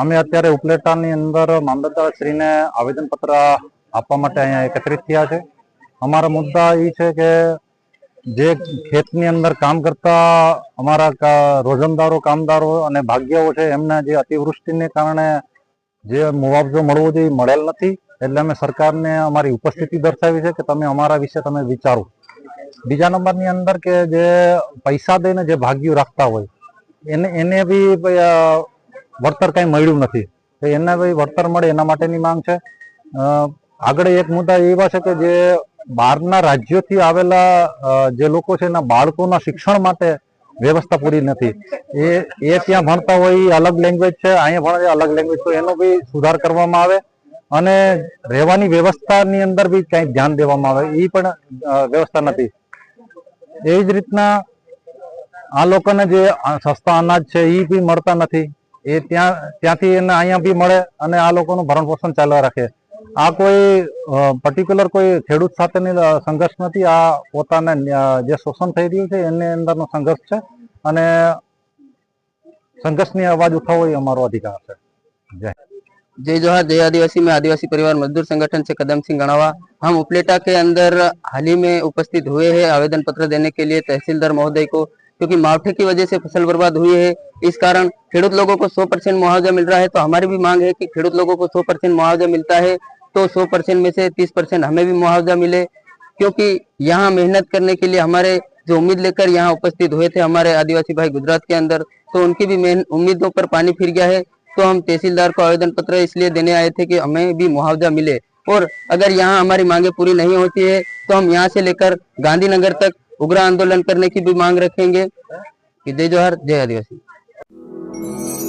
અમે અત્યારે ઉપલેટાની અંદર મામલતદાર શ્રીને આવેદનપત્ર આપવા માટે અહીંયા એકત્રિત થયા છે અમારા મુદ્દા એ છે કે જે ખેતની અંદર કામ કરતા અમારા રોજંદારો કામદારો અને ભાગ્યાઓ છે એમને જે અતિવૃષ્ટિને કારણે જે મુઆવજો મળવો જોઈએ મળેલ નથી એટલે અમે સરકારને અમારી ઉપસ્થિતિ દર્શાવી છે કે તમે અમારા વિશે તમે વિચારો બીજા નંબરની અંદર કે જે પૈસા દઈને જે ભાગ્યું રાખતા હોય એને એને બી વળતર કાંઈ મળ્યું નથી તો ભાઈ વળતર મળે એના માટેની માંગ છે આગળ એક મુદ્દા એવા છે કે જે બહારના રાજ્યોથી આવેલા જે લોકો છે એના બાળકોના શિક્ષણ માટે વ્યવસ્થા પૂરી નથી એ એ ત્યાં ભણતા હોય એ અલગ લેંગ્વેજ છે અહીંયા ભણે અલગ લેંગ્વેજ તો એનો બી સુધાર કરવામાં આવે અને રહેવાની વ્યવસ્થાની અંદર બી કંઈ ધ્યાન દેવામાં આવે એ પણ વ્યવસ્થા નથી એવી જ રીતના આ લોકોને જે સસ્તા અનાજ છે એ બી મળતા નથી એ ત્યા ત્યા થી એના આયા ભી મળે અને આ લોકો નું ભરણ પોષણ ચાલવા રાખે આ કોઈ પર્ટીક્યુલર કોઈ થેડુ સાથે ને સંઘર્ષ નથી આ પોતાના જે શોષણ થઈ રહ્યું છે એને અંદરનો સંઘર્ષ છે અને સંઘર્ષની અવાજ ઉઠાવવો એ અમારો અધિકાર છે જય જય જહ દે આદિવાસી મે આદિવાસી પરિવાર મજૂર સંગઠન સે કદમ થી ગણવા હમ ઉપલેટા કે અંદર હાલી મે ઉપસ્થિત ہوئے હે આવેદન પત્ર દેને કે લિયે તહસીલદાર મહોદય કો क्योंकि मावठे की वजह से फसल बर्बाद हुई है इस कारण खेडूत लोगों को 100 परसेंट मुआवजा मिल रहा है तो हमारी भी मांग है कि खेडूत लोगों को 100 परसेंट मुआवजा मिलता है तो 100 परसेंट में से 30 परसेंट हमें भी मुआवजा मिले क्योंकि यहाँ मेहनत करने के लिए हमारे जो उम्मीद लेकर यहाँ उपस्थित हुए थे हमारे आदिवासी भाई गुजरात के अंदर तो उनकी भी उम्मीदों पर पानी फिर गया है तो हम तहसीलदार को आवेदन पत्र इसलिए देने आए थे कि हमें भी मुआवजा मिले और अगर यहाँ हमारी मांगे पूरी नहीं होती है तो हम यहाँ से लेकर गांधीनगर तक उग्र आंदोलन करने की भी मांग रखेंगे कि जय जोहर जय आदिवासी